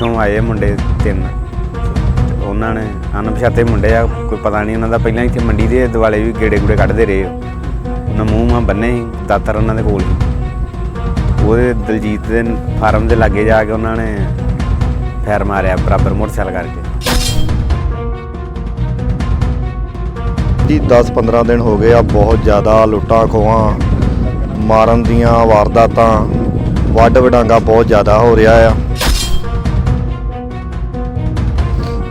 ਪਿੱਛੋਂ ਆਏ ਮੁੰਡੇ ਤਿੰਨ। ਉਹਨਾਂ ਨੇ ਅਣਪਛਾਤੇ ਮੁੰਡੇ ਆ, ਕੋਈ ਪਤਾ ਨਹੀਂ ਉਹਨਾਂ ਦਾ ਪਹਿਲਾਂ ਇੱਥੇ ਮੰਡੀ ਦੇ ਦਿਵਾਲੇ ਵੀ ਗੇੜੇ ਗੂੜੇ ਕੱਢਦੇ ਰਹੇ ਉਹ। ਉਹਨਾਂ ਮੂੰਹ ਮਾਂ ਬੰਨੇ ਸੀ, ਦਾਤਰ ਉਹਨਾਂ ਦੇ ਕੋਲ ਸੀ। ਉਹਦੇ ਦਲਜੀਤ ਦੇ ਫਾਰਮ ਦੇ ਲਾਗੇ ਜਾ ਕੇ ਉਹਨਾਂ ਨੇ ਫੈਰ ਮਾਰਿਆ ਬਰਾਬਰ ਮੋਟਰਸਾਈਕਲ ਕਰਕੇ। ਜੀ 10-15 ਦਿਨ ਹੋ ਗਏ ਆ, ਬਹੁਤ ਜ਼ਿਆਦਾ ਲੁੱਟਾਂ ਖੋਹਾਂ, ਮਾਰਨ ਦੀਆਂ ਵਾਰਦਾਤਾਂ ਵੱਡ ਵਡਾਂਗਾ ਬਹੁਤ ਜ਼ਿਆਦਾ ਹੋ ਰਿਹਾ ਆ।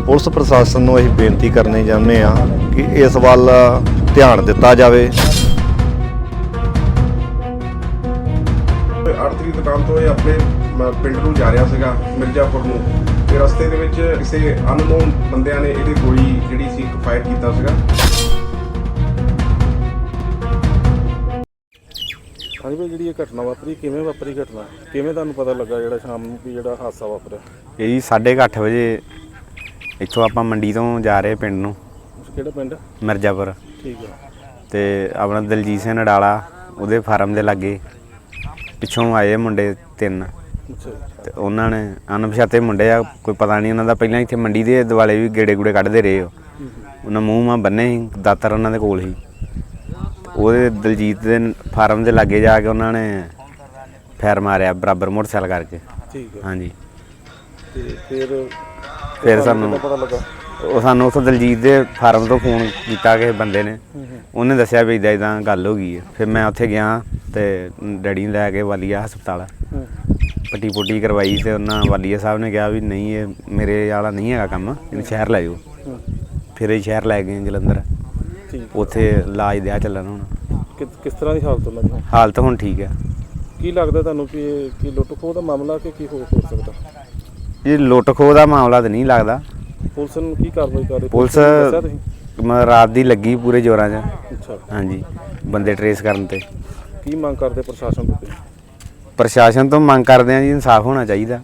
ਪੁਲਿਸ ਪ੍ਰਸ਼ਾਸਨ ਨੂੰ ਅਸੀਂ ਬੇਨਤੀ ਕਰਨੀ ਚਾਹੁੰਦੇ ਆ ਕਿ ਇਸ ਵੱਲ ਧਿਆਨ ਦਿੱਤਾ ਜਾਵੇ। ਆਰਤਰੀ ਦੁਕਾਨ ਤੋਂ ਇਹ ਆਪਣੇ ਪਿੰਡ ਨੂੰ ਜਾ ਰਿਹਾ ਸੀਗਾ ਮਿਰਜ਼ਾਪੁਰ ਨੂੰ। ਤੇ ਰਸਤੇ ਦੇ ਵਿੱਚ ਕਿਸੇ ਅਨਨੋਨ ਬੰਦਿਆਂ ਨੇ ਇਹਦੀ ਗੋਲੀ ਜਿਹੜੀ ਸੀ ਇੱਕ ਫਾਇਰ ਕੀਤਾ ਸੀਗਾ। ਹਾਂਜੀ ਭਾਈ ਜਿਹੜੀ ਇਹ ਘਟਨਾ ਵਾਪਰੀ ਕਿਵੇਂ ਵਾਪਰੀ ਘਟਨਾ? ਕਿਵੇਂ ਤੁਹਾਨੂੰ ਪਤਾ ਲੱਗਾ ਜਿਹੜਾ ਸ਼ਾਮ ਨੂੰ ਵੀ ਜਿਹੜਾ ਹਾਦਸਾ ਵਾਪਰਿਆ? ਇਹ ਜੀ 8:30 ਵਜੇ ਇੱਥੋਂ ਆਪਾਂ ਮੰਡੀ ਤੋਂ ਜਾ ਰਹੇ ਪਿੰਡ ਨੂੰ। ਕਿਹੜਾ ਪਿੰਡ? ਮਿਰਜ਼ਾਪੁਰ। ਠੀਕ ਹੈ ਤੇ ਆਪਣਾ ਦਲਜੀਤ ਸਿੰਘ ਨਡਾਲਾ ਉਹਦੇ ਫਾਰਮ ਦੇ ਲਾਗੇ ਪਿੱਛੋਂ ਆਏ ਮੁੰਡੇ ਤਿੰਨ। ਅੱਛਾ। ਤੇ ਉਹਨਾਂ ਨੇ ਅਣਪਛਾਤੇ ਮੁੰਡੇ ਆ ਕੋਈ ਪਤਾ ਨਹੀਂ ਉਹਨਾਂ ਦਾ ਪਹਿਲਾਂ ਇੱਥੇ ਮੰਡੀ ਦੇ ਦਿਵਾਲੇ ਵੀ ਗੇੜੇ ਗੂੜੇ ਕੱਢਦੇ ਰਹੇ ਉਹ। ਉਹਨਾਂ ਮੂੰਹ ਮਾਂ ਬੰਨੇ ਸੀ ਦਾਤਰ ਉਹਨਾਂ ਦੇ ਕੋਲ ਸੀ। ਉਹਦੇ ਦਲਜੀਤ ਦੇ ਫਾਰਮ ਦੇ ਲਾਗੇ ਜਾ ਕੇ ਉਹਨਾਂ ਨੇ ਫੈਰ ਮਾਰਿਆ ਬਰਾਬਰ ਮੋਟਰਸਾਈਕਲ ਕਰਕੇ। ਠੀਕ ਹੈ ਹਾਂਜੀ। ਤੇ ਫਿਰ ਫਿਰ ਸਾਨੂੰ ਪਤਾ ਲੱਗਾ। ਉਹ ਸਾਨੂੰ ਉੱਥੋਂ ਦਲਜੀਤ ਦੇ ਫਾਰਮ ਤੋਂ ਫੋਨ ਕੀਤਾ ਕਿਸੇ ਬੰਦੇ ਨੇ। ਉਹਨੇ ਦੱਸਿਆ ਵੀ ਇਦਾਂ ਇਦਾਂ ਗੱਲ ਹੋ ਗਈ ਹੈ। ਫਿਰ ਮੈਂ ਉੱਥੇ ਗਿਆ ਤੇ ਡੈਡੀ ਨੂੰ ਲੈ ਕੇ ਵਾਲੀਆ ਹਸਪਤਾਲ। ਪੱਟੀ ਪੁੱਟੀ ਕਰਵਾਈ ਤੇ ਉਹਨਾਂ ਵਾਲੀਆ ਸਾਹਿਬ ਨੇ ਕਿਹਾ ਵੀ ਨਹੀਂ ਇਹ ਮੇਰੇ ਵਾਲਾ ਨਹੀਂ ਹੈਗਾ ਕੰਮ ਇਹਨੂੰ ਸ਼ਹਿਰ ਲੈ ਜਾਓ। ਫਿਰ ਇਹ ਸ਼ਹਿਰ ਲੈ ਗਏ ਜਲੰਧਰ। ਉੱਥੇ ਇਲਾਜ ਦਿਆ ਚੱਲਣ ਹੁਣ। ਕਿਸ ਤਰ੍ਹਾਂ ਦੀ ਹਾਲਤ ਹੁਣ? ਹਾਲਤ ਹੁਣ ਠੀਕ ਹੈ। ਕੀ ਲੱਗਦਾ ਤੁਹਾਨੂੰ ਕਿ ਇਹ ਕੀ ਲੁੱਟ ਖੋਹ ਦਾ ਮਾਮਲਾ ਕਿ ਕੀ ਹੋ ਸਕਦਾ? ਇਹ ਲੁੱਟ ਖੋਹ ਦਾ ਮਾਮਲਾ ਤਾਂ ਨਹੀਂ ਲੱਗਦਾ। ਪੁਲਿਸ ਨੂੰ ਕੀ ਕਾਰਵਾਈ ਕਰ ਰਹੀ ਪੁਲਿਸ ਦੱਸਿਆ ਤੁਸੀਂ? ਮ- ਰਾਤ ਦੀ ਲੱਗੀ ਪੂਰੇ ਜ਼ੋਰਾਂ 'ਚ। ਅੱਛਾ। ਹਾਂਜੀ ਬੰਦੇ ਟਰੇਸ ਕਰਨ ਤੇ। ਕੀ ਮੰਗ ਕਰਦੇ ਪ੍ਰਸ਼ਾਸਨ ਤੋਂ ਤੁਸੀਂ? ਪ੍ਰਸ਼ਾਸਨ ਤੋਂ ਮੰਗ ਕਰਦੇ ਆ ਜੀ ਇਨਸਾਫ ਹੋਣਾ ਚਾਹੀਦਾ।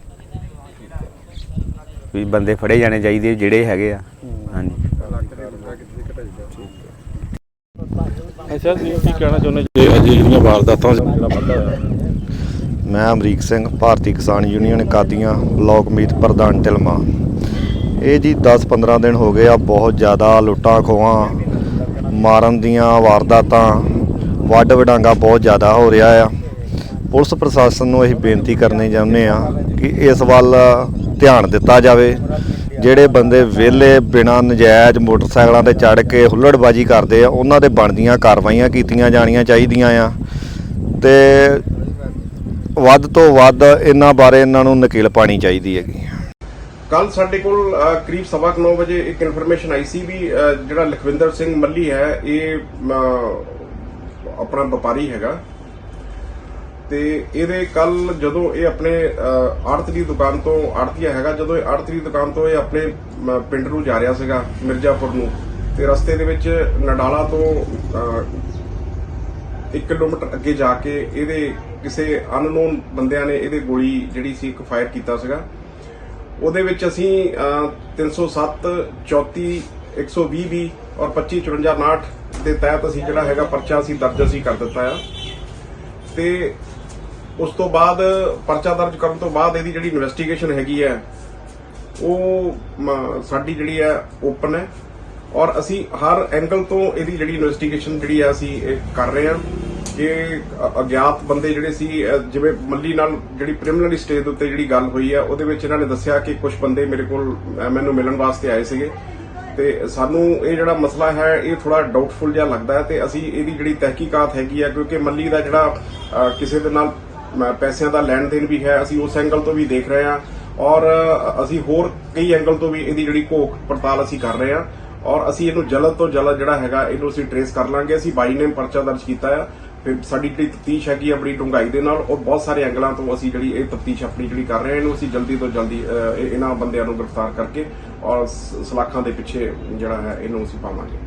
ਵੀ ਬੰਦੇ ਫੜੇ ਜਾਣੇ ਚਾਹੀਦੇ ਜਿਹੜੇ ਹੈਗੇ ਆ। ਹਾਂਜੀ। ਅੱਛਾ ਜੀ ਕੀ ਕਹਿਣਾ ਚਾਹੁੰਦੇ ਜੀ ਅੱਜ ਜਿਹੜੀਆਂ ਵਾਰਦਾਤਾਂ ਜਿਹੜਾ ਵਾਧਾ ਹੋਇਆ। ਮੈਂ ਅਮਰੀਕ ਸਿੰਘ, ਭਾਰਤੀ ਕਿਸਾਨ ਯੂਨੀਅਨ ਕਾਦੀਆਂ, ਬਲਾਕ ਮੀਤ ਪ੍ਰਧਾਨ ਟਿਲਮਾ ਇਹ ਜੀ 10-15 ਦਿਨ ਹੋ ਗਏ ਆ, ਬਹੁਤ ਜ਼ਿਆਦਾ ਲੁੱਟਾਂ ਖੋਹਾਂ, ਮਾਰਨ ਦੀਆਂ ਵਾਰਦਾਤਾਂ ਵੱਡ ਵਡਾਂਗਾ ਬਹੁਤ ਜ਼ਿਆਦਾ ਹੋ ਰਿਹਾ ਆ। ਪੁਲਿਸ ਪ੍ਰਸ਼ਾਸਨ ਨੂੰ ਅਸੀਂ ਬੇਨਤੀ ਕਰਨੀ ਚਾਹੁੰਦੇ ਆ ਕਿ ਇਸ ਵੱਲ ਧਿਆਨ ਦਿੱਤਾ ਜਾਵੇ। ਜਿਹੜੇ ਬੰਦੇ ਵਿਹਲੇ, ਬਿਨਾਂ ਨਜਾਇਜ਼ ਮੋਟਰਸਾਈਕਲਾਂ ਤੇ ਚੜ੍ਹ ਕੇ ਹੁੱਲੜਬਾਜੀ ਕਰਦੇ ਆ, ਉਹਨਾਂ ਦੇ ਬਣਦੀਆਂ ਕਾਰਵਾਈਆਂ ਕੀਤੀਆਂ ਜਾਣੀਆਂ ਚਾਹੀਦੀਆਂ ਆ। ਤੇ ਵੱਧ ਤੋਂ ਵੱਧ ਇਹਨਾਂ ਬਾਰੇ ਇਹਨਾਂ ਨੂੰ ਨਕੇਲ ਪਾਣੀ ਚਾਹੀਦੀ ਹੈਗੀ। ਕੱਲ ਸਾਡੇ ਕੋਲ ਕਰੀਬ ਸਵਾ ਕੁ ਨੌ ਵਜੇ ਇੱਕ ਇਨਫੋਰਮੇਸ਼ਨ ਆਈ ਸੀ ਵੀ ਜਿਹੜਾ ਲਖਵਿੰਦਰ ਸਿੰਘ ਮੱਲੀ ਹੈ ਇਹ ਆਪਣਾ ਵਪਾਰੀ ਹੈਗਾ। ਤੇ ਇਹਦੇ ਕੱਲ ਜਦੋਂ ਇਹ ਆਪਣੇ ਆੜਤ ਦੀ ਦੁਕਾਨ ਤੋਂ ਆੜਤੀਆ ਹੈਗਾ ਜਦੋਂ ਇਹ ਆੜਤ ਦੀ ਦੁਕਾਨ ਤੋਂ ਇਹ ਆਪਣੇ ਪਿੰਡ ਨੂੰ ਜਾ ਰਿਹਾ ਸੀਗਾ ਮਿਰਜ਼ਾਪੁਰ ਨੂੰ ਤੇ ਰਸਤੇ ਦੇ ਵਿੱਚ ਨਡਾਲਾ ਤੋਂ ਅ, 1 ਕਿਲੋਮੀਟਰ ਅੱਗੇ ਜਾ ਕੇ ਇਹਦੇ ਕਿਸੇ ਅਨਨੋਨ ਬੰਦਿਆਂ ਨੇ ਇਹਦੇ ਗੋਲੀ ਜਿਹੜੀ ਸੀ ਇੱਕ ਫਾਇਰ ਕੀਤਾ ਸੀਗਾ। ਉਹਦੇ ਵਿੱਚ ਅਸੀਂ ਅਹ, 307 34 120 ਵੀ ਔਰ 25 54 59 ਦੇ ਤਹਿਤ ਅਸੀਂ ਜਿਹੜਾ ਹੈਗਾ ਪਰਚਾ ਅਸੀਂ ਦਰਜ ਅਸੀਂ ਕਰ ਦਿੱਤਾ ਆ। ਤੇ ਉਸ ਤੋਂ ਬਾਅਦ ਪਰਚਾ ਦਰਜ ਕਰਨ ਤੋਂ ਬਾਅਦ ਇਹਦੀ ਜਿਹੜੀ ਇਨਵੈਸਟੀਗੇਸ਼ਨ ਹੈਗੀ ਹੈ ਉਹ ਸਾਡੀ ਜਿਹੜੀ ਹੈ ਓਪਨ ਹੈ। ਔਰ ਅਸੀਂ ਹਰ ਐਂਗਲ ਤੋਂ ਇਹਦੀ ਜਿਹੜੀ ਇਨਵੈਸਟੀਗੇਸ਼ਨ ਜਿਹੜੀ ਹੈ ਅਸੀਂ ਇਹ ਕਰ ਰਹੇ ਹਾਂ। ਇਹ ਅਗਿਆਤ ਬੰਦੇ ਜਿਹੜੇ ਸੀ ਜਿਵੇਂ ਮੱਲੀ ਨਾਲ ਜਿਹੜੀ ਪ੍ਰੀਲਿਮਿਨਰੀ ਸਟੇਜ ਦੇ ਉੱਤੇ ਜਿਹੜੀ ਗੱਲ ਹੋਈ ਹੈ, ਉਹਦੇ ਵਿੱਚ ਇਹਨਾਂ ਨੇ ਦੱਸਿਆ ਕਿ ਕੁਝ ਬੰਦੇ ਮੇਰੇ ਕੋਲ ਮੈਨੂੰ ਮਿਲਣ ਵਾਸਤੇ ਆਏ ਸੀਗੇ। ਤੇ ਸਾਨੂੰ ਇਹ ਜਿਹੜਾ ਮਸਲਾ ਹੈ, ਇਹ ਥੋੜਾ ਡਾਊਟਫੁਲ ਜਿਹਾ ਲੱਗਦਾ ਹੈ ਤੇ ਅਸੀਂ ਇਹਦੀ ਜਿਹੜੀ ਤਹਿਕੀਕਾਤ ਹੈਗੀ ਹੈ, ਕਿਉਂਕਿ ਮੱਲੀ ਦਾ ਜਿਹੜਾ ਕਿਸੇ ਦੇ ਨਾਲ ਪੈਸਿਆਂ ਦਾ ਲੈਣ ਦੇਣ ਵੀ ਹੈ, ਅਸੀਂ ਉਸ ਐਂਗਲ ਤੋਂ ਵੀ ਦੇਖ ਰਹੇ ਹਾਂ ਔਰ ਅਸੀਂ ਹੋਰ ਕਈ ਐਂਗਲ ਤੋਂ ਵੀ ਇਹਦੀ ਜਿਹੜੀ ਘੋਖ ਪੜਤਾਲ ਅਸੀਂ ਕਰ ਰਹੇ ਹਾਂ ਔਰ ਅਸੀਂ ਇਹਨੂੰ ਜਲਦ ਤੋਂ ਜਲਦ ਜਿਹੜਾ ਹੈਗਾ, ਇਹਨੂੰ ਅਸੀਂ ਟਰੇਸ ਕਰ ਲਾਂਗੇ। ਅਸੀਂ ਬਾਈ ਨੇਮ ਪਰਚਾ ਦਰਜ ਕੀਤਾ ਹੈ ਫਿਰ ਸਾਡੀ ਜਿਹੜੀ ਤਫਤੀਸ਼ ਹੈਗੀ ਆ ਬੜੀ ਡੂੰਘਾਈ ਦੇ ਨਾਲ, ਔਰ ਬਹੁਤ ਸਾਰੇ ਐਂਗਲਾਂ ਤੋਂ ਅਸੀਂ ਜਿਹੜੀ ਇਹ ਤਫਤੀਸ਼ ਆਪਣੀ ਜਿਹੜੀ ਕਰ ਰਹੇ ਹਾਂ, ਇਹਨੂੰ ਅਸੀਂ ਜਲਦੀ ਤੋਂ ਜਲਦੀ ਇਹ- ਇਹਨਾਂ ਬੰਦਿਆਂ ਨੂੰ ਗ੍ਰਿਫਤਾਰ ਕਰਕੇ ਔਰ ਸਲਾਖਾਂ ਦੇ ਪਿੱਛੇ ਜਿਹੜਾ ਹੈ, ਇਹਨੂੰ ਅਸੀਂ ਪਾਵਾਂਗੇ।